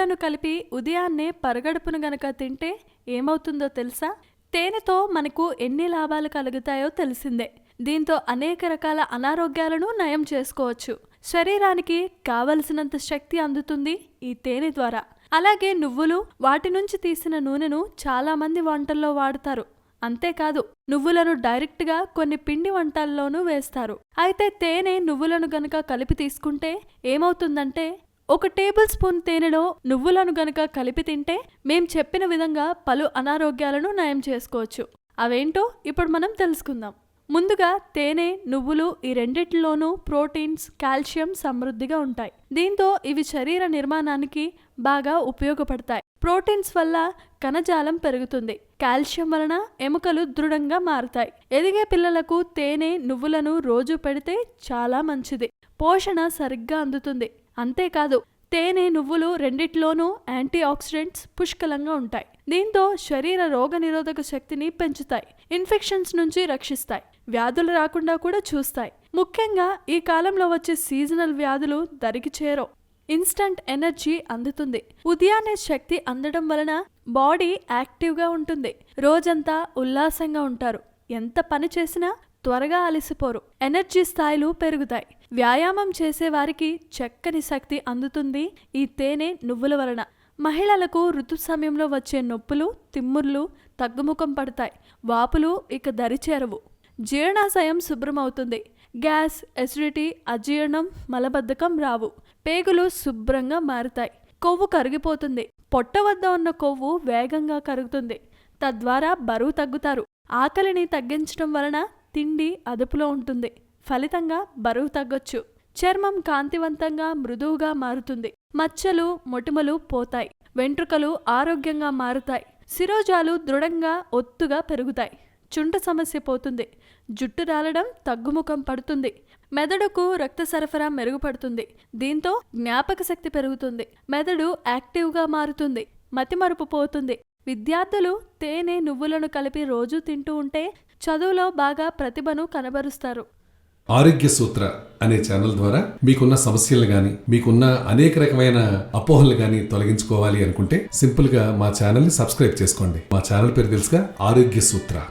నువ్వులను కలిపి ఉదయాన్నే పరగడుపును గనక తింటే ఏమవుతుందో తెలుసా? తేనెతో మనకు ఎన్ని లాభాలు కలుగుతాయో తెలిసిందే. దీంతో అనేక రకాల అనారోగ్యాలను నయం చేసుకోవచ్చు. శరీరానికి కావలసినంత శక్తి అందుతుంది ఈ తేనె ద్వారా. అలాగే నువ్వులు వాటి నుంచి తీసిన నూనెను చాలా మంది వంటల్లో వాడతారు. అంతేకాదు నువ్వులను డైరెక్ట్గా కొన్ని పిండి వంటల్లోనూ వేస్తారు. అయితే తేనె నువ్వులను గనక కలిపి తీసుకుంటే ఏమవుతుందంటే ఒక టేబుల్ స్పూన్ తేనెలో నువ్వులను గనక కలిపి తింటే మేం చెప్పిన విధంగా పలు అనారోగ్యాలను నయం చేసుకోవచ్చు. అవేంటో ఇప్పుడు మనం తెలుసుకుందాం. ముందుగా తేనె నువ్వులు ఈ రెండిటిలోనూ ప్రోటీన్స్ కాల్షియం సమృద్ధిగా ఉంటాయి. దీంతో ఇవి శరీర నిర్మాణానికి బాగా ఉపయోగపడతాయి. ప్రోటీన్స్ వల్ల కణజాలం పెరుగుతుంది. కాల్షియం వలన ఎముకలు దృఢంగా మారుతాయి. ఎదిగే పిల్లలకు తేనె నువ్వులను రోజు పెడితే చాలా మంచిది. పోషణ సరిగ్గా అందుతుంది. అంతేకాదు తేనె నువ్వులు రెండిట్లోనూ యాంటీ ఆక్సిడెంట్స్ పుష్కలంగా ఉంటాయి. దీంతో శరీర రోగ నిరోధక శక్తిని పెంచుతాయి ఇన్ఫెక్షన్స్ నుంచి రక్షిస్తాయి వ్యాధులు రాకుండా కూడా చూస్తాయి. ముఖ్యంగా ఈ కాలంలో వచ్చే సీజనల్ వ్యాధులు దరికి చేరవు. ఇన్స్టంట్ ఎనర్జీ అందుతుంది. ఉదయాన్నే శక్తి అందడం వలన బాడీ యాక్టివ్గా ఉంటుంది. రోజంతా ఉల్లాసంగా ఉంటారు. ఎంత పని చేసినా త్వరగా అలసిపోరు. ఎనర్జీ స్థాయిలు పెరుగుతాయి. వ్యాయామం చేసేవారికి చక్కని శక్తి అందుతుంది. ఈ తేనె నువ్వుల వలన. మహిళలకు ఋతు సమయంలో వచ్చే నొప్పులు తిమ్ముర్లు తగ్గుముఖం పడతాయి. వాపులు ఇక దరిచేరవు జీర్ణాశయం శుభ్రమవుతుంది. గ్యాస్ ఎసిడిటీ అజీర్ణం మలబద్ధకం రావు. పేగులు శుభ్రంగా మారుతాయి. కొవ్వు కరిగిపోతుంది. పొట్ట వద్ద ఉన్న కొవ్వు వేగంగా కరుగుతుంది. తద్వారా బరువు తగ్గుతారు. ఆకలిని తగ్గించడం వలన తిండి అదుపులో ఉంటుంది. ఫలితంగా బరువు తగ్గొచ్చు. చర్మం కాంతివంతంగా మృదువుగా మారుతుంది. మచ్చలు మొటిమలు పోతాయి. వెంట్రుకలు ఆరోగ్యంగా మారుతాయి. శిరోజాలు దృఢంగా ఒత్తుగా పెరుగుతాయి. చుంట సమస్య పోతుంది. జుట్టు రాలడం తగ్గుముఖం పడుతుంది. మెదడుకు రక్త సరఫరా మెరుగుపడుతుంది. దీంతో జ్ఞాపక శక్తి పెరుగుతుంది. మెదడు యాక్టివ్గా మారుతుంది. మతిమరుపు పోతుంది. విద్యార్థులు తేనె నువ్వులను కలిపి రోజు తింటూ ఉంటే చదువులో బాగా ప్రతిభను కనబరుస్తారు. ఆరోగ్య సూత్ర అనే ఛానల్ ద్వారా మీకున్న సమస్యలు గాని మీకున్న అనేక రకమైన అపోహలు గాని తొలగించుకోవాలి అనుకుంటే సింపుల్గా మా ఛానల్ని సబ్స్క్రైబ్ చేసుకోండి. మా ఛానల్ పేరు తెలుసుగా ఆరోగ్య సూత్ర.